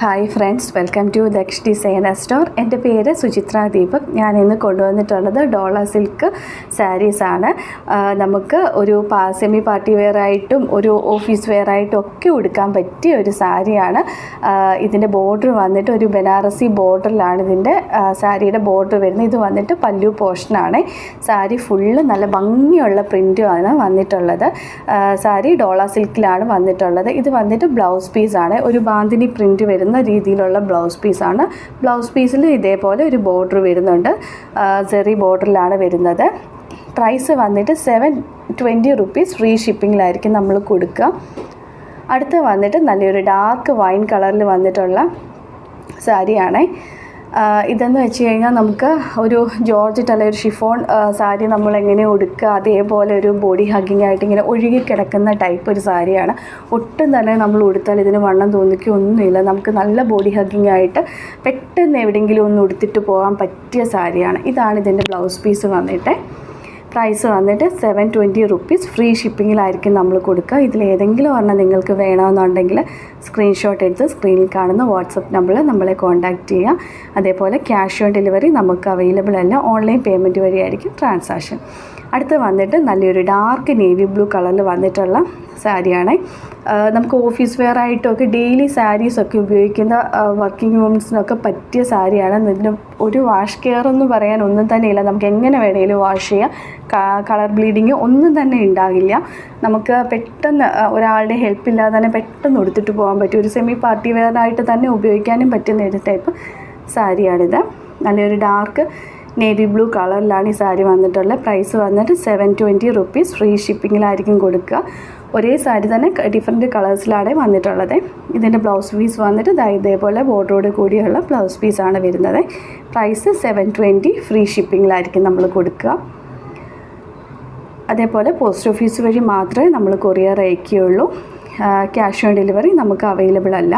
Hi friends welcome to Daksh designer store എന്റെ പേര് സുചിത്ര ദീപക്. ഞാൻ ഇന്ന് കൊണ്ടുവന്നിട്ടുള്ളത് ഡോള സിൽക്ക് സാരീസാണ് നമുക്ക് ഒരു പാ സെമി പാർട്ടി വെയർ ആയിട്ടും ഒരു ഓഫീസ് വെയർ ആയിട്ടും ഒക്കെ ഉടുക്കാൻ പറ്റിയ ഒരു സാരിയാണ്. ഇതിന്റെ ബോർഡർ വന്നിട്ട് ഒരു ബനാറസി ബോർഡറിലാണ് ഇതിന്റെ സാരിയുടെ ബോർഡർ വരുന്നത്. ഇത് വന്നിട്ട് പല്ലു പോർഷനാണ് സാരി ഫുള്ള് നല്ല ഭംഗിയുള്ള പ്രിന്റുമാണ് വന്നിട്ടുള്ളത്. സാരി ഡോള സിൽക്കിലാണ് വന്നിട്ടുള്ളത്. ഇത് വന്നിട്ട് ബ്ലൗസ് പീസാണ് ഒരു ബാന്തിനി പ്രിന്റ് വരുന്ന രീതിയിലുള്ള ബ്ലൗസ് പീസാണ്. ബ്ലൗസ് പീസിൽ ഇതേപോലെ ഒരു ബോർഡർ വരുന്നുണ്ട്. ചെറി ബോർഡറിലാണ് വരുന്നത്. പ്രൈസ് വന്നിട്ട് സെവൻ ട്വന്റി റുപ്പീസ് ഫ്രീ ഷിപ്പിങ്ങിലായിരിക്കും നമ്മൾ കൊടുക്കുക അടുത്ത് വന്നിട്ട് നല്ലൊരു ഡാർക്ക് വൈൻ കളറിൽ വന്നിട്ടുള്ള സാരിയാണ്. ഇതെന്ന് വെച്ച് കഴിഞ്ഞാൽ നമുക്ക് ഒരു ജോർജറ്റ് അല്ലെങ്കിൽ ഒരു ഷിഫോൺ സാരി നമ്മൾ എങ്ങനെ ഉടുക്കുക അതേപോലെ ഒരു ബോഡി ഹഗ്ഗിങ് ആയിട്ട് ഇങ്ങനെ ഒഴുകി കിടക്കുന്ന ടൈപ്പ് ഒരു സാരിയാണ്. ഒട്ടും തന്നെ നമ്മൾ ഉടുത്താൽ ഇതിന് വണ്ണം തോന്നിക്കൊന്നുമില്ല നമുക്ക് നല്ല ബോഡി ഹഗ്ഗിങ് ആയിട്ട് പെട്ടെന്ന് എവിടെയെങ്കിലും ഒന്ന് ഉടുത്തിട്ട് പോകാൻ പറ്റിയ സാരിയാണ്. ഇതാണ് ഇതിന്റെ ബ്ലൗസ് പീസ് വന്നിട്ട്. പ്രൈസ് വന്നിട്ട് സെവൻ ട്വന്റി റുപ്പീസ് ഫ്രീ ഷിപ്പിങ്ങിലായിരിക്കും നമ്മൾ കൊടുക്കുക. ഇതിൽ ഏതെങ്കിലും ഒരെണ്ണം നിങ്ങൾക്ക് വേണമെന്നുണ്ടെങ്കിൽ സ്ക്രീൻഷോട്ട് എടുത്ത് സ്ക്രീനിൽ കാണുന്ന വാട്സപ്പ് നമ്പറിൽ നമ്മളെ കോൺടാക്റ്റ് ചെയ്യുക. അതേപോലെ ക്യാഷ് ഓൺ ഡെലിവറി നമുക്ക് അവൈലബിൾ അല്ല. ഓൺലൈൻ പേയ്മെന്റ് വഴിയായിരിക്കും ട്രാൻസാക്ഷൻ അടുത്ത് വന്നിട്ട് നല്ലൊരു ഡാർക്ക് നേവി ബ്ലൂ കളറിൽ വന്നിട്ടുള്ള സാരിയാണ്. നമുക്ക് ഓഫീസ് വെയർ ആയിട്ടൊക്കെ ഡെയിലി സാരീസൊക്കെ ഉപയോഗിക്കുന്ന വർക്കിംഗ് വുമൻസിനൊക്കെ പറ്റിയ സാരിയാണ്. ഇതിന് ഒരു വാഷ് കെയർ എന്ന് പറയാൻ ഒന്നും തന്നെ ഇല്ല നമുക്ക് എങ്ങനെ വേണമെങ്കിലും വാഷ് ചെയ്യാം. കളർ ബ്ലീഡിങ് ഒന്നും തന്നെ ഉണ്ടാകില്ല നമുക്ക് പെട്ടെന്ന് ഒരാളുടെ ഹെൽപ്പ് ഇല്ലാതെ തന്നെ പെട്ടെന്ന് എടുത്തിട്ട് പോകാൻ പറ്റും. ഒരു സെമി പാർട്ടി വെയറായിട്ട് തന്നെ ഉപയോഗിക്കാനും പറ്റുന്ന ഒരു ടൈപ്പ് സാരിയാണിത്. നല്ലൊരു ഡാർക്ക് നേവി ബ്ലൂ കളറിലാണ് ഈ സാരി വന്നിട്ടുള്ളത്. പ്രൈസ് വന്നിട്ട് സെവൻ ട്വന്റി റുപ്പീസ് ഫ്രീ ഷിപ്പിങ്ങിലായിരിക്കും കൊടുക്കുക. ഒരേ സാരി തന്നെ ഡിഫറെന്റ് കളേഴ്സിലാണ് വന്നിട്ടുള്ളത്. ഇതിന്റെ ബ്ലൗസ് പീസ് വന്നിട്ട് ഇതേപോലെ ബോർഡറോട് കൂടിയുള്ള ബ്ലൗസ് പീസാണ് വരുന്നത്. പ്രൈസ് സെവൻ ട്വന്റി ഫ്രീ ഷിപ്പിങ്ങിലായിരിക്കും നമ്മൾ കൊടുക്കുക. അതേപോലെ പോസ്റ്റ് ഓഫീസ് വഴി മാത്രമേ നമ്മൾ കൊറിയർ അയക്കുകയുള്ളൂ. ക്യാഷ് ഓൺ ഡെലിവറി നമുക്ക് അവൈലബിൾ അല്ല.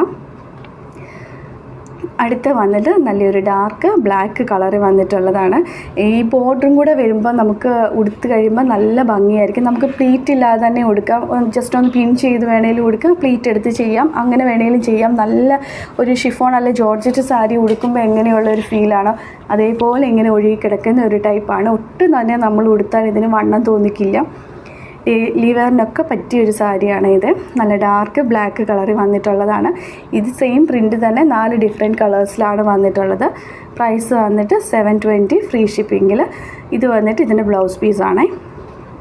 അടുത്ത് വന്നിട്ട് നല്ലൊരു ഡാർക്ക് ബ്ലാക്ക് കളറ് വന്നിട്ടുള്ളതാണ്. ഈ ബോർഡറും കൂടെ വരുമ്പോൾ നമുക്ക് ഉടുത്ത് കഴിയുമ്പോൾ നല്ല ഭംഗിയായിരിക്കും. നമുക്ക് പ്ലീറ്റ് ഇല്ലാതെ തന്നെ ഉടുക്കാം. ജസ്റ്റ് ഒന്ന് പിൻ ചെയ്ത് വേണമെങ്കിലും ഉടുക്കാം. പ്ലീറ്റ് എടുത്ത് ചെയ്യാം. അങ്ങനെ വേണമെങ്കിലും ചെയ്യാം. നല്ല ഒരു ഷിഫോൺ അല്ലെ ജോർജറ്റ് സാരി ഉടുക്കുമ്പോൾ എങ്ങനെയുള്ള ഒരു ഫീലാണോ അതേപോലെ ഇങ്ങനെ ഒഴുകി കിടക്കുന്ന ഒരു ടൈപ്പാണ് ഒട്ടും തന്നെ നമ്മൾ ഉടുത്താൽ ഇതിന് വണ്ണം തോന്നിക്കില്ല. ലിവറിനൊക്കെ പറ്റിയ ഒരു സാരിയാണ് ഇത്. നല്ല ഡാർക്ക് ബ്ലാക്ക് കളറിൽ വന്നിട്ടുള്ളതാണ്. ഇത് സെയിം പ്രിന്റ് തന്നെ നാല് ഡിഫറെന്റ് കളേഴ്സിലാണ് വന്നിട്ടുള്ളത്. പ്രൈസ് വന്നിട്ട് സെവൻ ട്വന്റി ഫ്രീ ഷിപ്പിങ്ങിൽ ഇത് വന്നിട്ട് ഇതിന്റെ ബ്ലൗസ് പീസാണ്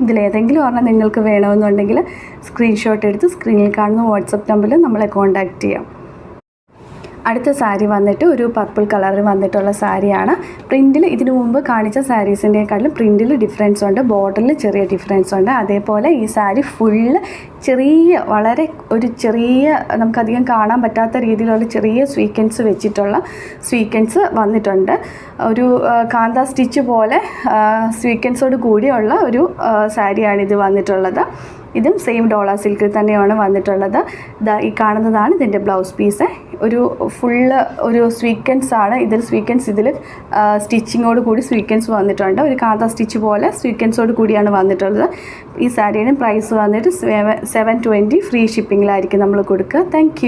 ഇതിലേതെങ്കിലും ഒരെണ്ണം നിങ്ങൾക്ക് വേണമെന്നുണ്ടെങ്കിൽ സ്ക്രീൻഷോട്ട് എടുത്ത് സ്ക്രീനിൽ കാണുന്ന വാട്സപ്പ് നമ്പറിൽ നമ്മളെ കോൺടാക്റ്റ് ചെയ്യാം. അടുത്ത സാരി വന്നിട്ട് ഒരു പർപ്പിൾ കളറിൽ വന്നിട്ടുള്ള സാരിയാണ്. പ്രിന്റിൽ ഇതിനു മുമ്പ് കാണിച്ച സാരീസിന്റെക്കാളും പ്രിന്റിൽ ഡിഫറൻസ് ഉണ്ട്. ബോർഡറിൽ ചെറിയ ഡിഫറൻസ് ഉണ്ട്. അതേപോലെ ഈ സാരി ഫുള്ള് ചെറിയ വളരെ ഒരു ചെറിയ നമുക്കധികം കാണാൻ പറ്റാത്ത രീതിയിലുള്ള ചെറിയ സ്വീക്കൻസ് വെച്ചിട്ടുള്ള സ്വീക്കൻസ് വന്നിട്ടുണ്ട്. ഒരു കാന്ത സ്റ്റിച്ച് പോലെ സ്വീക്കൻസോട് കൂടിയുള്ള ഒരു സാരിയാണ് ഇത് വന്നിട്ടുള്ളത്. ഇതും സെയിം ഡോള സിൽക്കിൽ തന്നെയാണ് വന്നിട്ടുള്ളത്. ഈ കാണുന്നതാണ് ഇതിന്റെ ബ്ലൗസ് പീസ് ഒരു ഫുള്ള് ഒരു സ്വീക്കൻസ് ആണ്. ഇതിൽ സ്വീക്കൻസ് ഇതിൽ സ്റ്റിച്ചിങ്ങോട് കൂടി സ്വീക്കൻസ് വന്നിട്ടുണ്ട്. ഒരു കാന്ത സ്റ്റിച്ച് പോലെ സ്വീക്കൻസോട് കൂടിയാണ് വന്നിട്ടുള്ളത്. ഈ സാരിയുടെ പ്രൈസ് വന്നിട്ട് സെവൻ ട്വന്റി ഫ്രീ ഷിപ്പിങ്ങിലായിരിക്കും നമ്മൾ കൊടുക്കുക. താങ്ക്